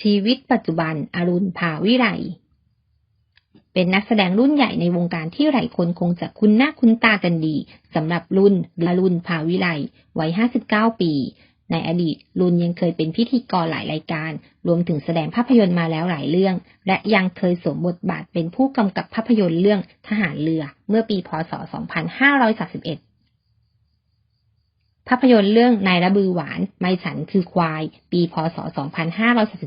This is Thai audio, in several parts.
ชีวิตปัจจุบันอรุณภาวิไลเป็นนักแสดงรุ่นใหญ่ในวงการที่หลายคนคงจะคุ้นหน้าคุ้นตากันดีสำหรับรุ่นอรุณภาวิไลวัย 59 ปี ในอดีตรุนยังเคยเป็นพิธีกรหลายรายการ รวมถึงแสดงภาพยนตร์มาแล้วหลายเรื่อง และยังเคยสวมบทบาทเป็นผู้กำกับภาพยนตร์เรื่องทหารเรือ เมื่อปีพศ 2531 ภาพยนตร์เรื่องนายระบือหวาน ไม่ฉันคือควาย ปีพศ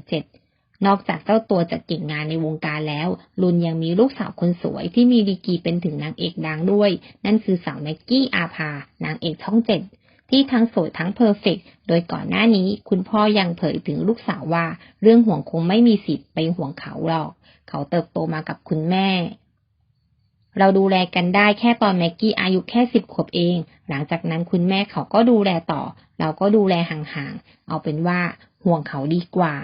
2537 นอกจากเจ้าตัวจะเก่งงานในวงการแล้ว ลุนยังมีลูกสาวคนสวยที่มีดีกีเป็นถึงนางเอกดังด้วย นั่นคือสาวแม็กกี้อาภา นางเอกช่องเจ็ดที่ทั้งสวยทั้งเพอร์เฟกโดยก่อนหน้านี้คุณพ่อยังเผยถึงลูกสาวว่า เรื่องห่วงคงไม่มีสิทธิ์ไปห่วงเขาหรอก เขาเติบโตมากับคุณแม่ เราดูแลกันได้แค่ตอนแม็กกี้อายุแค่สิบขวบเอง หลังจากนั้นคุณแม่เขาก็ดูแลต่อ เราก็ดูแลห่างๆ เอาเป็นว่าห่วงเขาดีกว่า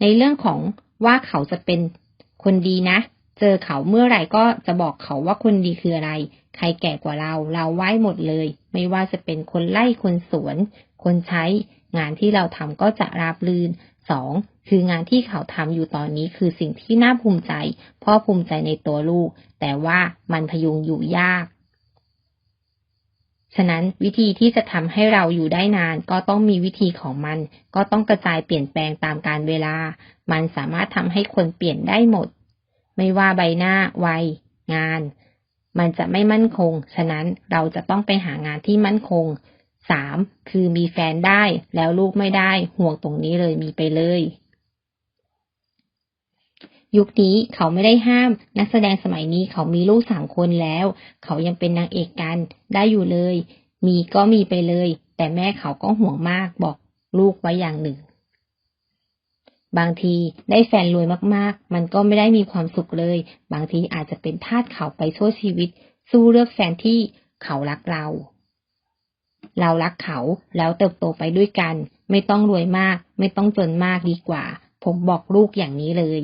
ในเรื่องของว่าเขาจะเป็นคนดีนะ เจอเขาเมื่อไหร่ก็จะบอกเขาว่าคนดีคืออะไร ใครแก่กว่าเรา เราไหว้หมดเลย ไม่ว่าจะเป็นคนไล่คนสวน คนใช้ งานที่เราทำก็จะราบรื่น สองคืองานที่เขาทำอยู่ตอนนี้คือสิ่งที่น่าภูมิใจ พ่อภูมิใจในตัวลูก แต่ว่ามันพยุงอยู่ยาก ฉะนั้นวิธีที่จะทำให้เราอยู่ได้นานก็ต้องมีวิธีของมัน ก็ต้องกระจายเปลี่ยนแปลงตามการเวลา มันสามารถทำให้คนเปลี่ยนได้หมด ไม่ว่าใบหน้า วัย งาน มันจะไม่มั่นคง ฉะนั้นเราจะต้องไปหางานที่มั่นคง สามคือมีแฟนได้แล้วลูกไม่ได้ห่วงตรงนี้เลยมีไปเลย ยุคนี้เขาไม่ได้ห้าม นักแสดงสมัยนี้เขามีลูกสามคนแล้ว เขายังเป็นนางเอกกันได้อยู่เลย มีก็มีไปเลย แต่แม่เขาก็ห่วงมากบอกลูกไว้อย่างหนึ่ง บางทีได้แฟนรวยมากๆ มันก็ไม่ได้มีความสุขเลย บางทีอาจจะเป็นทาสเขาไปชั่วชีวิต สู้เลือกแฟนที่เขารักเรา เรารักเขาแล้วเติบโตไปด้วยกัน ไม่ต้องรวยมาก ไม่ต้องจนมากดีกว่า ผมบอกลูกอย่างนี้เลย